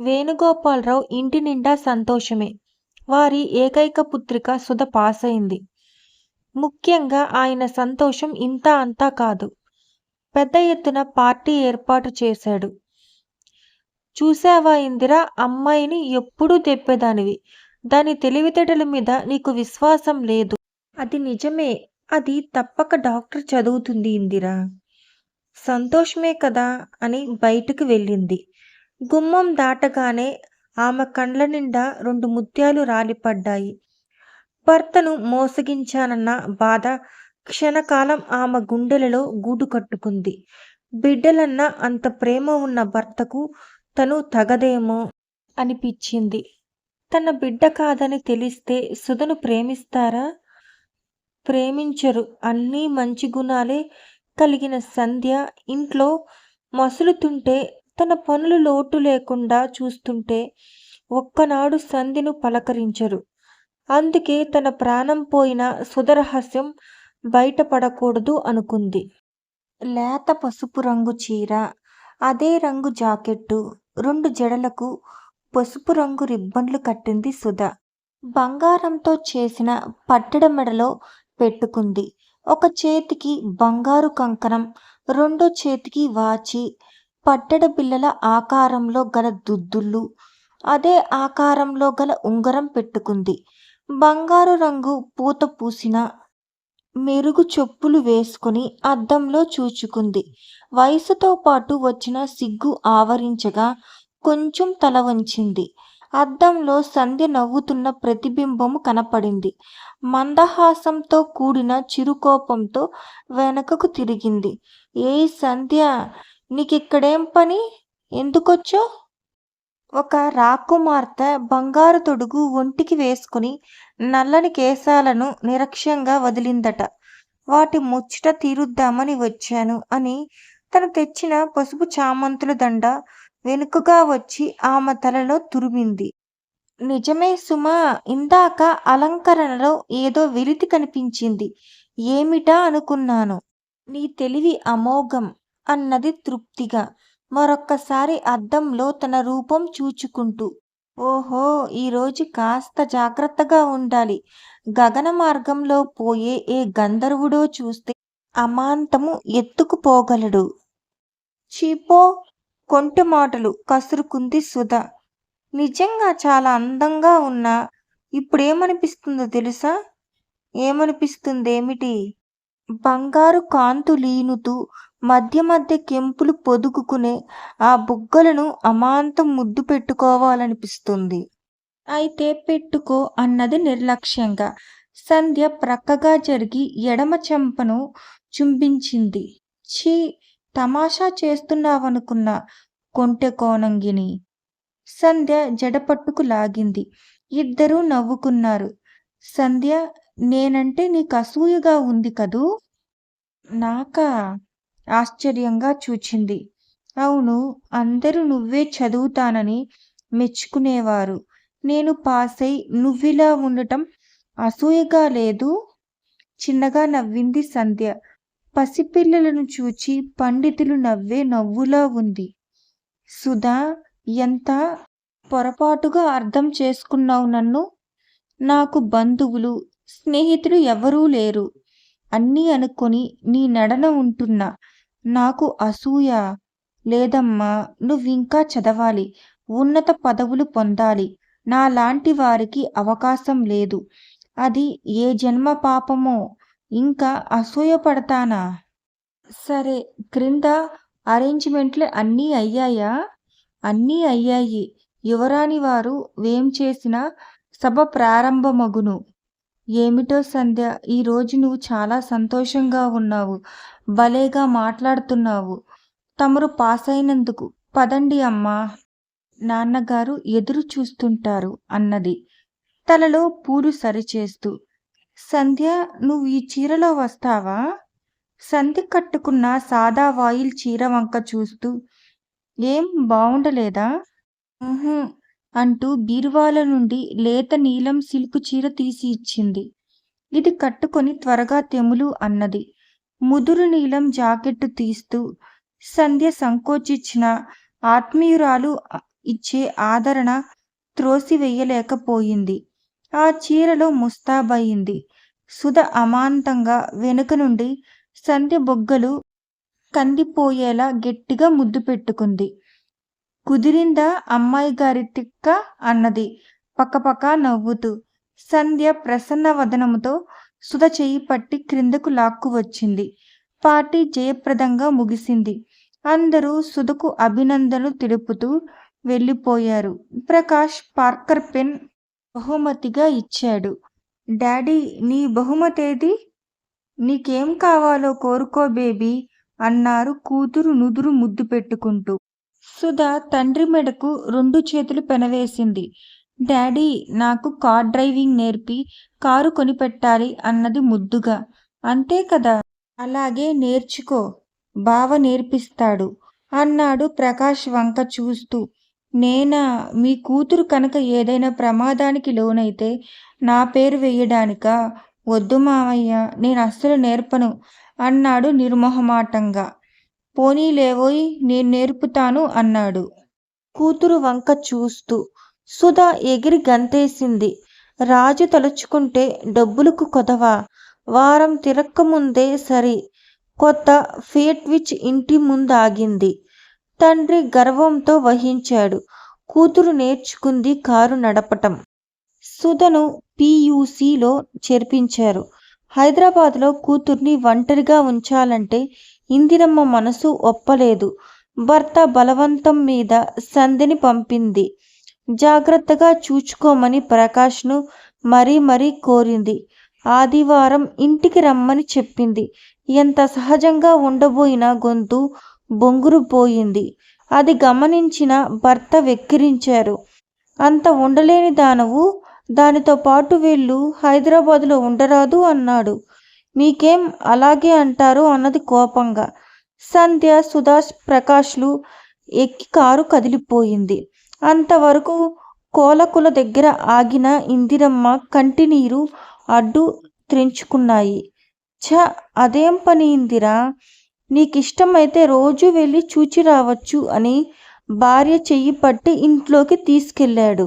వేణుగోపాలరావు ఇంటి నిండా సంతోషమే. వారి ఏకైక పుత్రిక సుధ పాస్ అయింది ముఖ్యంగా ఆయన సంతోషం ఇంత అంతా కాదు. పెద్ద ఎత్తున పార్టీ ఏర్పాటు చేశాడు. చూశావా ఇందిరా అమ్మాయిని ఎప్పుడూ తెప్పేదానివి. దాని తెలివితేటల మీద నీకు విశ్వాసం లేదు. అది నిజమే. అది తప్పక డాక్టర్ చదువుతుంది ఇందిరా. సంతోషమే కదా అని బయటకు వెళ్ళింది. గుమ్మం దాటగానే ఆమె కండ్లనిండా రెండు ముత్యాలు రాలిపడ్డాయి. భర్తను మోసగించానన్న బాధ క్షణకాలం ఆమె గుండెలలో గూడుకట్టుకుంది. బిడ్డలన్న అంత ప్రేమ ఉన్న భర్తకు తను తగదేమో అనిపించింది. తన బిడ్డ కాదని తెలిస్తే సుధను ప్రేమిస్తారా? ప్రేమించరు. అన్నీ మంచి గుణాలే కలిగిన సంధ్య ఇంట్లో మసులుతుంటే తన పనులు లోటు లేకుండా చూస్తుంటే ఒక్కనాడు సంధిను పలకరించరు. అందుకే తన ప్రాణం పోయిన సుధ రహస్యం బయటపడకూడదు అనుకుంది. లేత పసుపు రంగు చీర, అదే రంగు జాకెట్టు, రెండు జడలకు పసుపు రంగు రిబ్బన్లు కట్టింది సుధ. బంగారంతో చేసిన పట్టెడ మెడలో పెట్టుకుంది. ఒక చేతికి బంగారు కంకణం, రెండో చేతికి వాచి, పట్టెడ బిళ్ళల ఆకారంలో గల దుద్దుళ్ళు అదే ఆకారంలో గల ఉంగరం పెట్టుకుంది. బంగారు రంగు పూత పూసిన మెరుగు చెప్పులు వేసుకుని అద్దంలో చూచుకుంది. వయసుతో పాటు వచ్చిన సిగ్గు ఆవరించగా కొంచెం తల వంచింది. అద్దంలో సంధ్య నవ్వుతున్న ప్రతిబింబము కనపడింది. మందహాసంతో కూడిన చిరుకోపంతో వెనకకు తిరిగింది. ఏ సంధ్య నీకిక్కడేం పని? ఎందుకొచ్చో ఒక రాకుమార్తె బంగారు తొడుగు ఒంటికి వేసుకుని నల్లని కేశాలను నిరక్ష్యంగా వదిలిందట. వాటి ముచ్చట తీరుద్దామని వచ్చాను అని తను తెచ్చిన పసుపు చామంతుల దండ వెనుకగా వచ్చి ఆమె తలలో తురిమింది. నిజమే సుమా! ఇందాక అలంకరణలో ఏదో వెలితి కనిపించింది. ఏమిటా అనుకున్నాను. నీ తెలివి అమోఘం అన్నది తృప్తిగా, మరొక్కసారి అద్దంలో తన రూపం చూచుకుంటూ. ఓహో! ఈరోజు కాస్త జాగ్రత్తగా ఉండాలి. గగన మార్గంలో పోయే ఏ గంధర్వుడో చూస్తే అమాంతము ఎత్తుకుపోగలడు. చీపో కొంటు మాటలు కసురుకుంది సుధ. నిజంగా చాలా అందంగా ఉన్నా ఇప్పుడేమనిపిస్తుందో తెలుసా? ఏమనిపిస్తుందేమిటి? బంగారు కాంతులీనుతూ మధ్య మధ్య కెంపులు పొదుగుకునే ఆ బుగ్గలను అమాంతం ముద్దు పెట్టుకోవాలనిపిస్తుంది. అయితే పెట్టుకో అన్నది నిర్లక్ష్యంగా. సంధ్య ప్రక్కగా జరిగి ఎడమ చెంపను చుంబించింది. ఛీ! తమాషా చేస్తున్నావనుకున్న కొంటె కోనంగిని. సంధ్య జడపట్టుకు లాగింది. ఇద్దరూ నవ్వుకున్నారు. సంధ్య నేనంటే నీకు అసూయగా ఉంది కదూ? నాక ఆశ్చర్యంగా చూచింది. అవును. అందరూ నువ్వే చదువుతానని మెచ్చుకునేవారు. నేను పాసై నువ్విలా ఉండటం అసూయగా లేదు చిన్నగా నవ్వింది సంధ్య. పసిపిల్లలను చూచి పండితులు నవ్వే నవ్వులా ఉంది. సుధా! ఎంత పొరపాటుగా అర్థం చేసుకున్నావు నన్ను? నాకు బంధువులు, స్నేహితులు ఎవరూ లేరు. అన్నీ అనుకొని నీ నడన ఉంటున్నా. నాకు అసూయ లేదమ్మా నువ్వింకా చదవాలి. ఉన్నత పదవులు పొందాలి. నాలాంటి వారికి అవకాశం లేదు. అది ఏ జన్మ పాపమో ఇంకా అసూయపడతానా? సరే క్రింద అరేంజ్మెంట్లు అన్నీ అయ్యాయా? అన్నీ అయ్యాయి. యువరాని వారు వేం చేసిన సభ ప్రారంభమగును. ఏమిటో సంధ్య ఈరోజు నువ్వు చాలా సంతోషంగా ఉన్నావు. భలేగా మాట్లాడుతున్నావు. తమరు పాస్ అయినందుకు పదండి అమ్మా! నాన్నగారు ఎదురు చూస్తుంటారు అన్నది తలలో పూలు సరిచేస్తూ. సంధ్య నువ్వు ఈ చీరలో వస్తావా? సంధి కట్టుకున్న సాదా వాయిల్ చీర వంక చూస్తూ ఏం బావుండలేదా? అంటూ బీరువాల నుండి లేత నీలం సిల్కు చీర తీసి ఇచ్చింది. ఇది కట్టుకొని త్వరగా తెములు అన్నది. ముదురు నీలం జాకెట్టు తీస్తూ సంధ్య సంకోచించిన ఆత్మీయురాలు ఇచ్చే ఆదరణ త్రోసివేయలేకపోయింది. ఆ చీరలో ముస్తాబయింది. సుధ అమాంతంగా వెనుక నుండి సంధ్య బొగ్గలు కందిపోయేలా గట్టిగా ముద్దు పెట్టుకుంది. కుదిరిందా అమ్మాయిగారి తిక్క అన్నది పక్కపక్క నవ్వుతూ. సంధ్య ప్రసన్నవదనంతో సుధ చేయి పట్టి క్రిందకు లాక్కు వచ్చింది. పార్టీ జయప్రదంగా ముగిసింది. అందరూ సుధకు అభినందనలు తెలుపుతూ వెళ్ళిపోయారు. ప్రకాష్ పార్కర్ పెన్ బహుమతిగా ఇచ్చాడు. డాడీ నీ బహుమతేది నీకేం కావాలో కోరుకో బేబీ అన్నారు కూతురు నుదురు ముద్దు పెట్టుకుంటూ. సుధా తండ్రి మెడకు రెండు చేతులు పెనవేసింది. డాడీ నాకు కార్ డ్రైవింగ్ నేర్పి కారు కొనిపెట్టాలి అన్నది ముద్దుగా. అంతే కదా! అలాగే నేర్చుకో బావ నేర్పిస్తాడు అన్నాడు ప్రకాష్ వంక చూస్తూ. నేనా మీ కూతురు కనుక ఏదైనా ప్రమాదానికి లోనైతే నా పేరు వేయడానిక వద్దు మావయ్య నేనస్సలు నేర్పను అన్నాడు నిర్మోహమాటంగా పోనీలేవోయ్ నేను నేర్పుతాను అన్నాడు. కూతురు వంక చూస్తూ. సుధ ఎగిరి గంతేసింది. రాజు తలుచుకుంటే డబ్బులకు కొదవా? వారం తిరక్కముందే సరి కొత్త ఫేట్విచ్ విచ్ ఇంటి ముందాగింది. తండ్రి గర్వంతో వహించాడు. కూతురు నేర్చుకుంది కారు నడపటం. సుధను పియూసిలో చేర్పించారు. హైదరాబాద్లో కూతుర్ని ఒంటరిగా ఉంచాలంటే ఇందిరమ్మ మనసు ఒప్పలేదు. భర్త బలవంతం మీద సంధిని పంపింది. జాగ్రత్తగా చూచుకోమని ప్రకాష్ను మరీ మరీ కోరింది. ఆదివారం ఇంటికి రమ్మని చెప్పింది. ఎంత సహజంగా ఉండబోయిన గొంతు బొంగురుపోయింది. అది గమనించిన భర్త వెక్కిరించారు. అంత ఉండలేని దానవు దానితో పాటు వెళ్ళు హైదరాబాదులో ఉండరాదు అన్నాడు. మీకేం అలాగే అంటారు అన్నది కోపంగా. సంధ్య, సుధాష్, ప్రకాష్లు ఎక్కి కారు కదిలిపోయింది. అంతవరకు కోలకుల దగ్గర ఆగిన ఇందిరమ్మ కంటినీరు అడ్డు త్రెంచుకున్నాయి. ఛ అదేం పని ఇందిరా! నీకిష్టమైతే రోజు వెళ్ళి చూచి రావచ్చు అని భార్య చెయ్యి పట్టి ఇంట్లోకి తీసుకెళ్ళాడు.